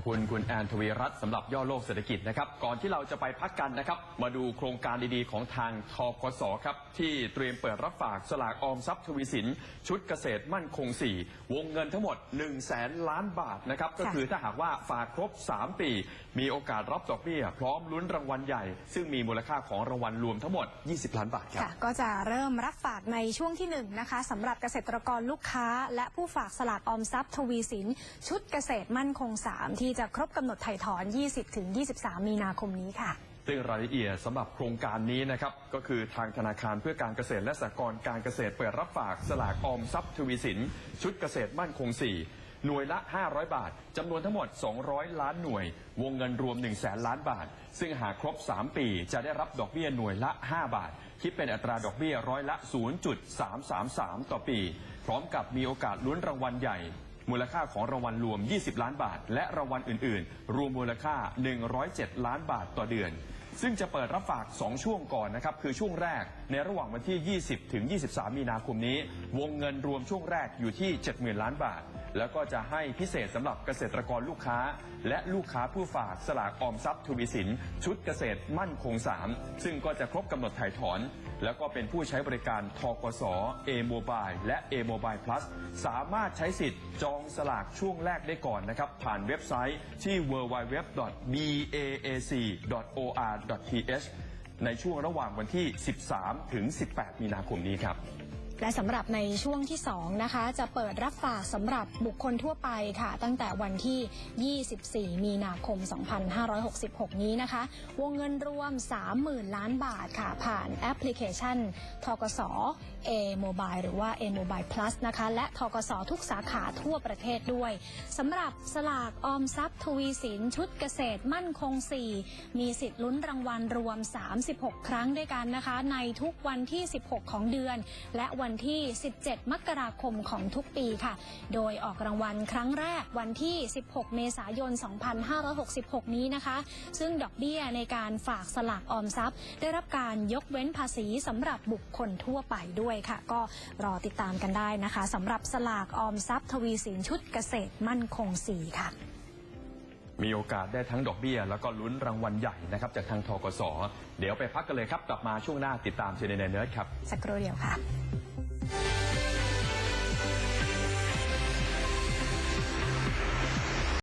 อบคุณคุณแอนทวีรัตน์สำหรับย่อโลกเศรษฐกิจนะครับ ก่อนที่เราจะไปพักกันนะครับ มาดูโครงการดีๆ ของทางทกสครับ ที่เตรียมเปิดรับฝากสลากออมทรัพย์ทวีสิน ชุดเกษตรมั่นคง 4 วงเงินทั้งหมด 1 0 0 0 0แสนล้านบาทนะครับ ก็คือถ้าหากว่าฝากครบ 3 ปี มีโอกาสรับดอกเบี้ยพร้อมลุ้นรางวัลใหญ่ ซึ่งมีมูลค่าของรางวัลรวมทั้งหมด 20 ล้านบาทครับก็จะเริ่มรับฝากในช่วงที่1นงนะคะสำหรับเกษตรกรลูกค้า และผู้ฝากสลากออมทรัพย์ทวีสิน ชุดเกษตรมั่นคง 3 ที่จะครบกำหนดถ่ายถอน 20-23 มีนาคมนี้ค่ะซึ่งรายละเอียดสำหรับโครงการนี้นะครับก็คือทางธนาคารเพื่อการเกษตรและสหกรณ์การเกษตรเปิดรับฝากสลากออมทรัพย์ทวีสิน ชุดเกษตรมั่นคง 4 หน่วยละ 500 บาทจำนวนทั้งหมด 200 ล้านหน่วย วงเงินรวม 1 0 0 0 0แสนล้านบาท ซึ่งหากครบ 3 ปีจะได้รับดอกเบี้ยหน่วยละ 5 บาท คิดเป็นอัตราดอกเบี้ยร้อยละ 0.333 ต่อปี พร้อมกับมีโอกาสลุ้นรางวัลใหญ่ มูลค่าของรางวัลรวม 20 ล้านบาท และรางวัลอื่น ๆ รวมมูลค่า 107 ล้านบาทต่อเดือน ซึ่งจะเปิดรับฝาก 2 ช่วงก่อนนะครับ คือช่วงแรกในระหว่างวันที่ 20 ถึง 23 มีนาคมนี้ วงเงินรวมช่วงแรกอยู่ที่ 70,000 ล้านบาท แล้วก็จะให้พิเศษสำหรับเกษตรกรลูกค้า และลูกค้าผู้ฝากสลากออมทรัพย์ทวีสิน ชุดเกษตรมั่นคง 3 ซึ่งก็จะครบกำหนดถ่ายถอน แล้วก็เป็นผู้ใช้บริการทกส A Mobile และ A Mobile Plus สามารถใช้สิทธิ์จองสลากช่วงแรกได้ก่อนนะครับผ่านเว็บไซต์ที่ www.baac.or .th ในช่วงระหว่างวันที่ 13 ถึง 18 มีนาคมนี้ครับ และสำหรับในช่วงที่2นะคะจะเปิดรับฝากสำหรับบุคคลทั่วไปค่ะ ตั้งแต่วันที่ 24 มีนาคม 2566 นี้นะคะ วงเงินรวม 30,000 ล้านบาทค่ะ ผ่านแอปพลิเคชันทกส A Mobile หรือว่า A Mobile Plus นะคะ และทกสทุกสาขาทั่วประเทศด้วยสำหรับสลากออมทรัพย์ทวีสินชุดเกษตรมั่นคง 4 มีสิทธิ์ลุ้นรางวัลรวม 36 ครั้งด้วยกันนะคะ ในทุกวันที่ 16 ของเดือน และวันที่ 17 มกราคมของทุกปีค่ะ โดยออกรางวัลครั้งแรกวันที่ 16 เมษายน 2566 นี้นะคะ ซึ่งดอกเบี้ยในการฝากสลากออมทรัพย์ ได้รับการยกเว้นภาษีสำหรับบุคคลทั่วไปด้วยค่ะ ก็รอติดตามกันได้นะคะสำหรับสลากออมทรัพย์ทวีสินชุดเกษตรมั่นคง4ค่ะมีโอกาสได้ทั้งดอกเบี้ย แล้วก็ลุ้นรางวัลใหญ่นะครับจากทางทกส เดี๋ยวไปพักกันเลยครับ กลับมาช่วงหน้าติดตามเจเนเนเนิร์ดครับ สักครู่เดียวค่ะ